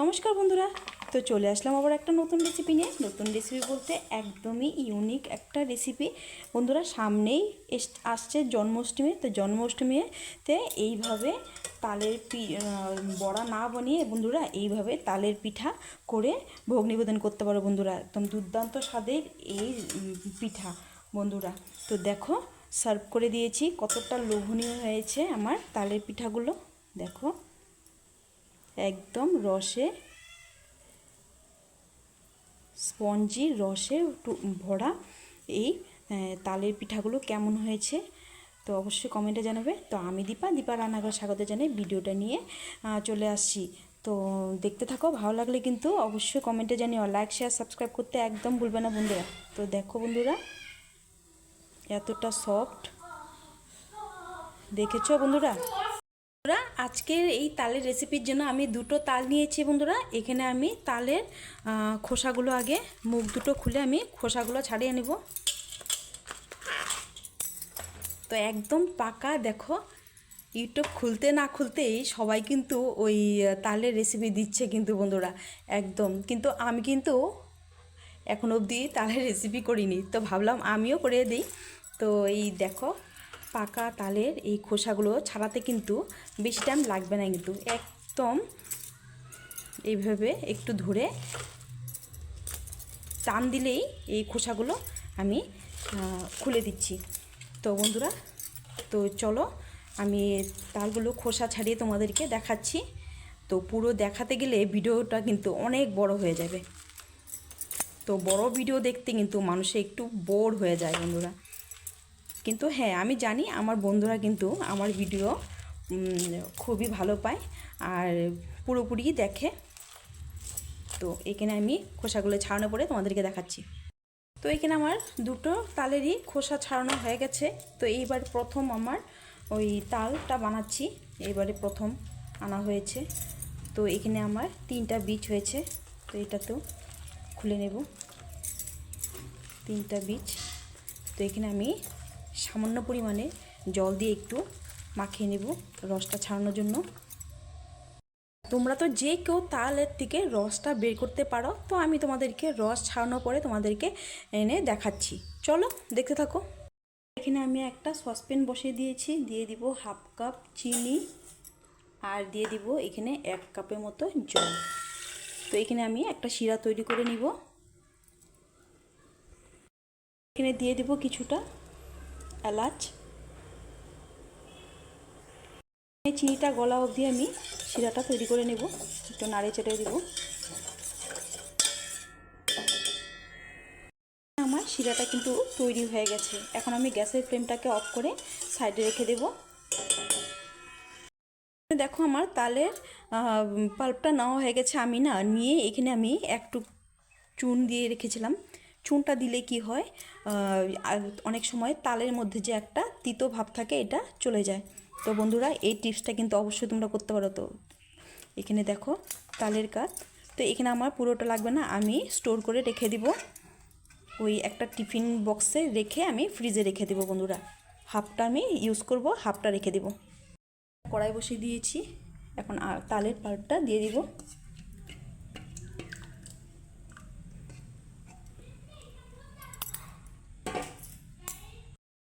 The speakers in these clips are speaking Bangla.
নমস্কার বন্ধুরা, তো চলে আসলাম আবার একটা নতুন রেসিপি নিয়ে। নতুন রেসিপি বলতে একদমই ইউনিক একটা রেসিপি বন্ধুরা, সামনেই আসছে জন্মাষ্টমী। তো জন্মাষ্টমীতে এইভাবে তালের পি বড়া না বানিয়ে বন্ধুরা, এইভাবে তালের পিঠা করে ভোগ নিবেদন করতে পারো বন্ধুরা। একদম দুর্দান্ত স্বাদের এই পিঠা বন্ধুরা। তো দেখো সার্ভ করে দিয়েছি। কতটা লোভনীয় হয়েছে আমার তালের পিঠাগুলো। দেখো। একদম রসে, স্পঞ্জি রসে ভরা এই তালের পিঠাগুলো কেমন হয়েছে, তো অবশ্যই কমেন্টে জানাবে। তো আমি দীপা দীপা রান্নাঘর স্বাগত জানাই ভিডিওটা নিয়ে চলে আসছি। তো দেখতে থাকো, ভালো লাগলে কিন্তু অবশ্যই কমেন্টে জানিও। লাইক শেয়ার সাবস্ক্রাইব করতে একদম ভুলবে না বন্ধুরা। তো দেখো বন্ধুরা, এতটা সফট দেখেছ বন্ধুরা? বন্ধুরা, আজকের এই তালের রেসিপির জন্য আমি দুটো তাল নিয়েছি বন্ধুরা। এখানে আমি তালের খোসাগুলো আগে মুখ দুটো খুলে আমি খোসাগুলো ছাড়িয়ে নেব। তো একদম পাকা, দেখো, ইউটিউব খুলতে না খুলতেই সবাই কিন্তু ওই তালের রেসিপি দিচ্ছে কিন্তু বন্ধুরা, একদম। কিন্তু আমি কিন্তু এখন অবধি তালের রেসিপি করিনি, তো ভাবলাম আমিও করে দিই। তো এই দেখো পাকা তালের এই খোসাগুলো ছাড়াতে কিন্তু বেশি টাইম লাগবে না কিন্তু। একদম এইভাবে একটু ধরে টান দিলেই এই খোসাগুলো আমি খুলে দিচ্ছি। তো বন্ধুরা, তো চলো আমি তালগুলো খোসা ছাড়িয়ে তোমাদেরকে দেখাচ্ছি। তো পুরো দেখাতে গেলে ভিডিওটা কিন্তু অনেক বড় হয়ে যাবে। তো বড় ভিডিও দেখতে কিন্তু মানুষে একটু বোর হয়ে যায় বন্ধুরা। কিন্তু হ্যাঁ আমি জানি আমার বন্ধুরা কিন্তু আমার ভিডিও খুবই ভালো পায় আর পুরোপুরি দেখে। তো এখানে আমি খোসাগুলো ছাড়ানো পরে তোমাদেরকে দেখাচ্ছি। তো এখানে আমার দুটো তালেরই খোসা ছাড়ানো হয়ে গেছে। তো এইবার প্রথম আমার ওই তালটা বানাচ্ছি। এবারে প্রথম আনা হয়েছে। তো এখানে আমার তিনটা বীজ হয়েছে। তো এটা তো খুলে নেব। তিনটা বীজ। তো এখানে আমি সামান্য পরিমাণে জল দিয়ে একটু মাখিয়ে নেব রসটা ছাড়ানোর জন্য। তোমরা তো যে কেউ তালের থেকে রসটা বের করতে পারো, তো আমি তোমাদেরকে রস ছাড়ানোর পরে তোমাদেরকে এনে দেখাচ্ছি। চলো, দেখতে থাকো। এখানে আমি একটা সসপ্যান বসিয়ে দিয়েছি, দিয়ে দিব হাফ কাপ চিনি আর দিয়ে দিব এখানে এক কাপের মতো জল। তো এখানে আমি একটা শিরা তৈরি করে নিব। এখানে দিয়ে দিব কিছুটা এলাচ চিনিটা গলা অবধি আমি শিরাটা তৈরি করে নেব। একটু নাড়ে চেড়ে দেব। আমার শিরাটা কিন্তু তৈরি হয়ে গেছে। এখন আমি গ্যাসের ফ্লেমটাকে অফ করে সাইডে রেখে দেব। দেখো আমার তালের পাল্পটা নেওয়া হয়ে গেছে। আমি না নিয়ে এখানে আমি একটু চুন দিয়ে রেখেছিলাম। চুনটা দিলে কি হয় অনেক সময় তালের মধ্যে যে একটা তিতো ভাব থাকে এটা চলে যায়। তো বন্ধুরা, এই টিপসটা কিন্তু অবশ্যই তোমরা করতে পারো। তো এখানে দেখো তালের কাজ তো এখানে আমার পুরোটা লাগবে না, আমি স্টোর করে রেখে দিব। ওই একটা টিফিন বক্সে রেখে আমি ফ্রিজে রেখে দেবো বন্ধুরা। হাফটা আমি ইউজ করব, হাফটা রেখে দেবো। কড়াই বসিয়ে দিয়েছি। এখন তালের পাল্পটা দিয়ে দিব।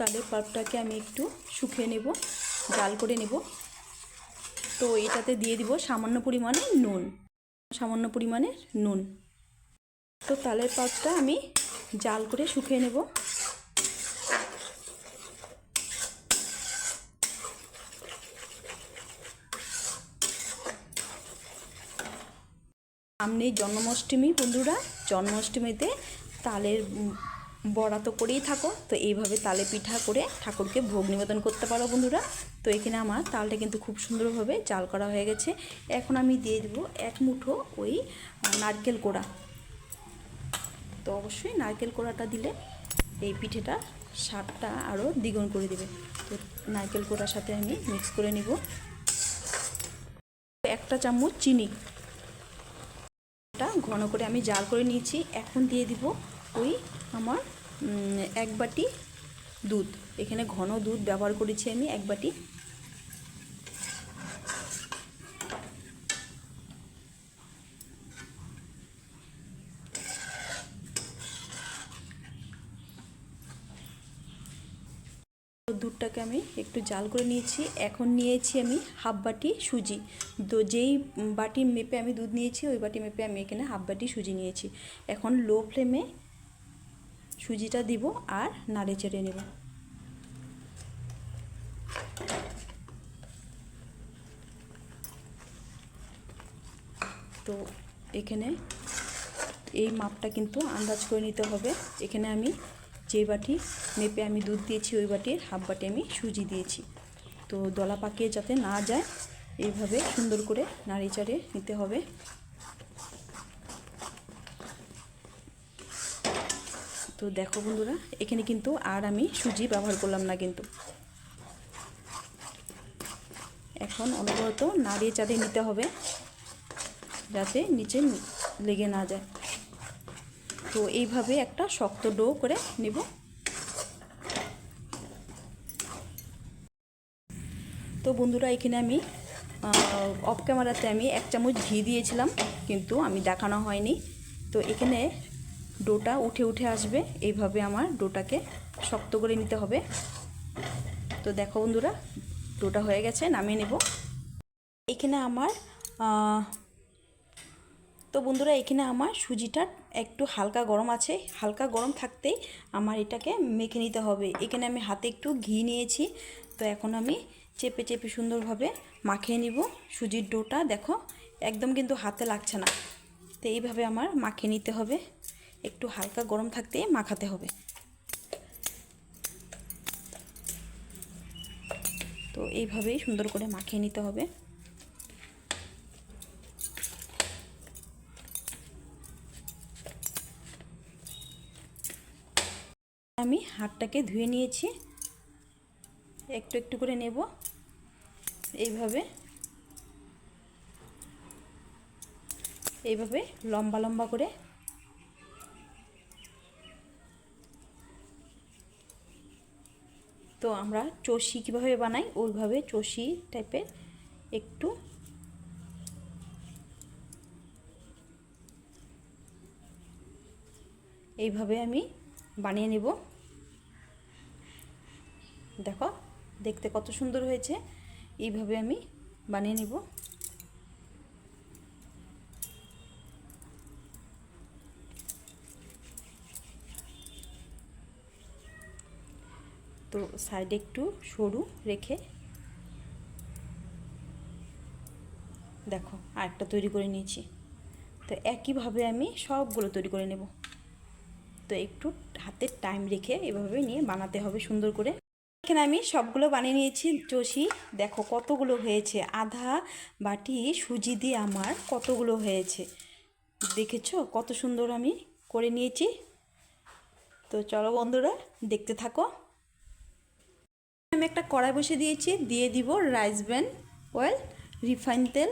তালের পাল্পটাকে আমি একটু শুকিয়ে নেব, জাল করে নেব। তো এটাতে দিয়ে দিব সামান্য পরিমাণে নুন, সামান্য পরিমাণে নুন। তো তালের পাল্পটা আমি জাল করে শুকিয়ে নেব। সামনেই জন্মাষ্টমী, বন্ধুরা। জন্মাষ্টমীতে তালের বড়া তো করেই থাকো। তো এইভাবে তালে পিঠা করে ঠাকুরকে ভোগ নিবেদন করতে পারো বন্ধুরা। তো এখানে আমার তালটা কিন্তু খুব সুন্দরভাবে জাল করা হয়ে গেছে। এখন আমি দিয়ে দেবো এক মুঠো ওই নারকেল কোড়া। তো অবশ্যই নারকেল কোড়াটা দিলে এই পিঠেটা স্বাদটা আরও দ্বিগুণ করে দেবে। তো নারকেল কোড়ার সাথে আমি মিক্স করে নিব। একটা চামচ চিনি। এটা ঘন করে আমি জাল করে নিয়েছি। এখন দিয়ে দিব ওই আমার এক বাটি দুধ। এখানে ঘন দুধ ব্যবহার করেছি আমি এক বাটি। দুধটাকে আমি একটু জাল করে নিয়েছি। এখন নিয়েছি আমি হাফ বাটি সুজি। তো যেই বাটি মেপে আমি দুধ নিয়েছি, ওই বাটি মেপে আমি এখানে হাফ বাটি সুজি নিয়েছি। এখন লো ফ্লেমে সুজিটা দিব আর নাড়ে চেড়ে নেব। তো এখানে এই মাপটা কিন্তু আন্দাজ করে নিতে হবে। এখানে আমি যে বাটি মেপে আমি দুধ দিয়েছি, ওই বাটির হাফ বাটি আমি সুজি দিয়েছি। তো দলা পাকিয়ে যাতে না যায়, এইভাবে সুন্দর করে নাড়ি চাড়ে নিতে হবে। তো দেখো বন্ধুরা, এখানে কিন্তু আর আমি সুজি ব্যবহার করলাম না কিন্তু। এখন অনবরত নাড়িয়ে চাড়িয়ে নিতে হবে, যাতে নিচে লেগে না যায়। তো এইভাবে একটা শক্ত ডো করে নেব। তো বন্ধুরা, এখানে আমি অফ ক্যামেরাতে আমি এক চামচ ঘি দিয়েছিলাম, কিন্তু আমি দেখানো হয়নি। তো এখানে ডোটা উঠে উঠে আসবে। এইভাবে আমার ডোটাকে শক্ত করে নিতে হবে। তো দেখো বন্ধুরা, ডোটা হয়ে গেছে, নামিয়ে নেব। এখানে আমার তো বন্ধুরা, এখানে আমার সুজিটা একটু হালকা গরম আছে। হালকা গরম থাকতেই আমার এটাকে মেখে নিতে হবে। এখানে আমি হাতে একটু ঘি নিয়েছি। তো এখন আমি চেপে চেপে সুন্দরভাবে মাখিয়ে নিব। সুজির ডোটা দেখো, একদম কিন্তু হাতে লাগছে না। তো এইভাবে আমার মাখিয়ে নিতে হবে। একটু হালকা গরম থাকতে মাখাতে হবে। তো এইভাবেই সুন্দর করে মাখিয়ে নিতে হবে। আমি হাতটাকে ধুয়ে নিয়েছি। একটু একটু করে নেব। এইভাবে। এইভাবে লম্বা লম্বা করে তো আমরা চষি কীভাবে বানাই? ওইভাবে চষি টাইপের একটু এইভাবে আমি বানিয়ে নেব। দেখো, দেখতে কত সুন্দর হয়েছে। এইভাবে আমি বানিয়ে নেব। তো সাইডে একটু সরু রেখে দেখো আরেকটা তৈরি করে নিয়েছি। তো একইভাবে আমি সবগুলো তৈরি করে নেব। তো একটু হাতে টাইম রেখে এভাবে নিয়ে বানাতে হবে সুন্দর করে। এখানে আমি সবগুলো বানিয়ে নিয়েছি। চষি দেখো কতগুলো হয়েছে। আধা বাটি সুজি দিয়ে আমার কতগুলো হয়েছে। দেখেছ? কত সুন্দর আমি করে নিয়েছি। তো চলো বন্ধুরা, দেখতে থাকো। আমি একটা কড়াই বসে দিয়েছি, দিয়ে দিব রাইস ব্র্যান্ড অয়েল রিফাইন তেল।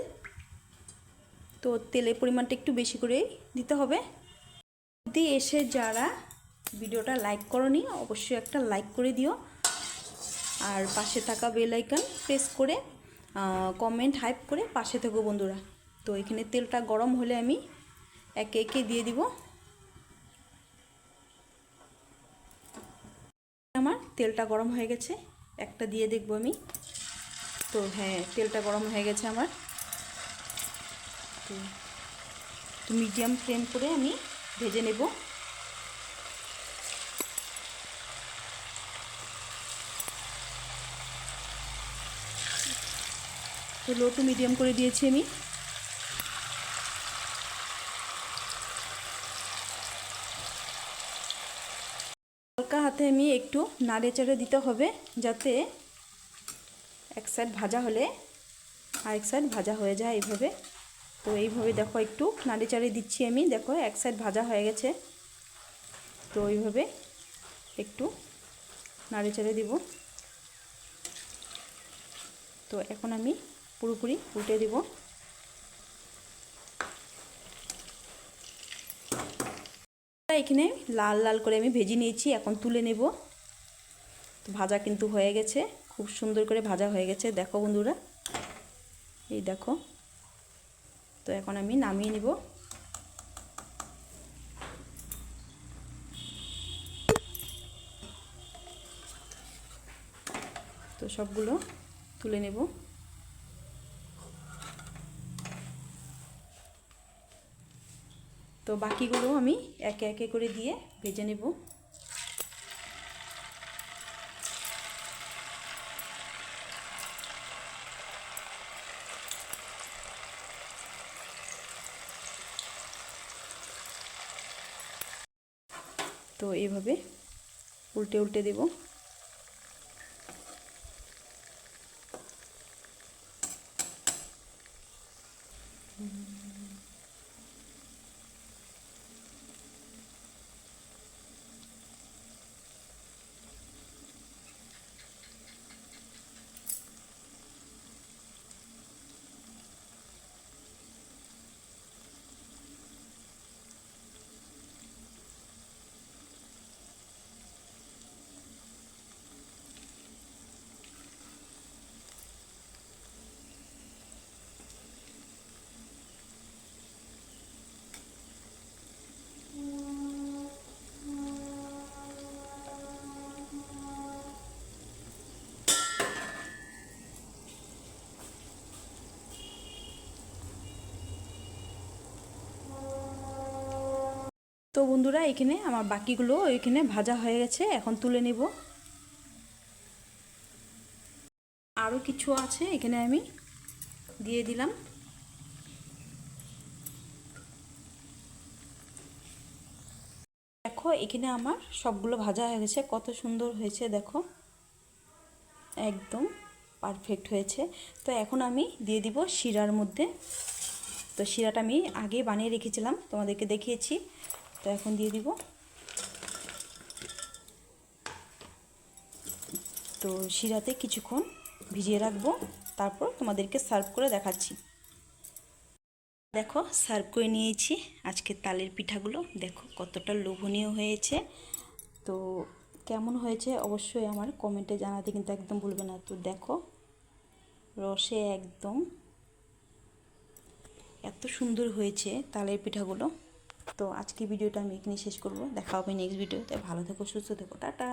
তো তেলের পরিমাণটা একটু বেশি করেই দিতে হবে। যদি এসে যারা ভিডিওটা লাইক করনি, অবশ্যই একটা লাইক করে দিও। আর পাশে থাকা বেল আইকন প্রেস করে কমেন্ট হাইপ করে পাশে থেকো বন্ধুরা। তো এখানে তেলটা গরম হলে আমি একে একে দিয়ে দিব। আমার তেলটা গরম হয়ে গেছে। একটা দিয়ে দেখব আমি। তো হ্যাঁ তেলটা গরম হয়ে গেছে আমার। তো মিডিয়াম ফ্লেম করে আমি ভেজে নেব। তো লো টু মিডিয়াম করে দিয়েছি আমি। হাতে আমি একটু নাড়ে চাড়ে দিতে হবে যাতে এক সাইড ভাজা হলে আরেক সাইড ভাজা হয়ে যায় এইভাবে। তো এইভাবে দেখো একটু নাড়ি চাড়ি দিচ্ছি আমি। দেখো এক সাইড ভাজা হয়ে গেছে। তো এইভাবে একটু নাড়ি চাড়ে দিব। তো এখন আমি পুরোপুরি উল্টে দিব। এখানে লাল লাল করে আমি ভেজে নিয়েছি, এখন তুলে নেব। তো ভাজা কিন্তু হয়ে গেছে, খুব সুন্দর করে ভাজা হয়ে গেছে। দেখো বন্ধুরা, এই দেখো। তো এখন আমি নামিয়ে নিব। সবগুলো তুলে নেব। তো বাকিগুলো আমি একে একে করে দিয়ে ভেজে নেব। তো এইভাবে উল্টে উল্টে দেব। বন্ধুরা, এখানে আমার বাকিগুলো এখানে ভাজা হয়ে গেছে, এখন তুলে নেব। আরও কিছু আছে, এখানে আমি দিয়ে দিলাম। দেখো, এখানে আমার সবগুলো ভাজা হয়ে গেছে, কত সুন্দর হয়েছে, দেখো। একদম পারফেক্ট হয়েছে। তো এখন আমি দিয়ে দিব শিরার মধ্যে। তো শিরাটা আমি আগে বানিয়ে রেখেছিলাম, তোমাদেরকে দেখিয়েছি। তো এখন দিয়ে দিব। তো শিরাতে কিছুক্ষণ ভিজিয়ে রাখব, তারপর তোমাদেরকে সার্ভ করে দেখাচ্ছি। দেখো, সার্ভ করে নিয়েছি। আজকে তালের পিঠাগুলো দেখো কতটা লোভনীয় হয়েছে। তো কেমন হয়েছে অবশ্যই আমার কমেন্টে জানাতে কিন্তু একদম ভুলবে না। তো দেখো, রসে একদম এত সুন্দর হয়েছে তালের পিঠাগুলো। তো আজকে ভিডিওটা আমি এখানে শেষ করব। দেখা হবে নেক্সট ভিডিওতে ভালো থেকো, সুস্থ থেকো। টাটা।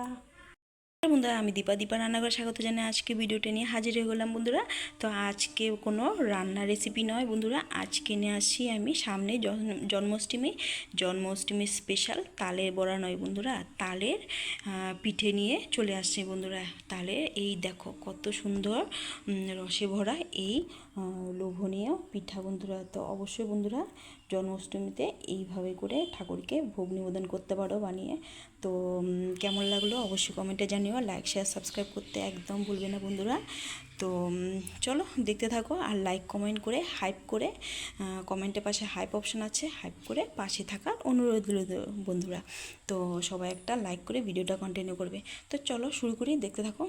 বন্ধুরা, আমি দীপা। দীপা রান্নাঘর স্বাগত জানাই আজকে ভিডিওটা নিয়ে হাজির হয়ে গেলাম বন্ধুরা। তো আজকে কোনো রান্নার রেসিপি নয় বন্ধুরা। আজকে নিয়ে আসছি আমি সামনে জন্মাষ্টমী জন্মাষ্টমী স্পেশাল তালের বড়া নয় বন্ধুরা। তালের পিঠে নিয়ে চলে আসছে বন্ধুরা। তালে এই দেখো কত সুন্দর রসে ভরা এই লোভনীয় পিঠা বন্ধুরা। তো অবশ্যই বন্ধুরা, জন্মাষ্টমীতে এইভাবে করে ঠাকুরকে ভোগ নিবেদন করতে পারো বানিয়ে। তো কেমন লাগল অবশ্যই কমেন্টে জানিও। লাইক শেয়ার সাবস্ক্রাইব করতে একদম ভুলবে না বন্ধুরা। তো চলো দেখতে থাকো আর লাইক কমেন্ট করে হাইপ করে কমেন্টের পাশে হাইপ অপশন আছে হাইপ করে পাশে থাকার অনুরোধ বন্ধুরা। তো, সবাই একটা লাইক করে ভিডিওটা কন্টিনিউ করবে। তো, চলো শুরু করি, দেখতে থাকো।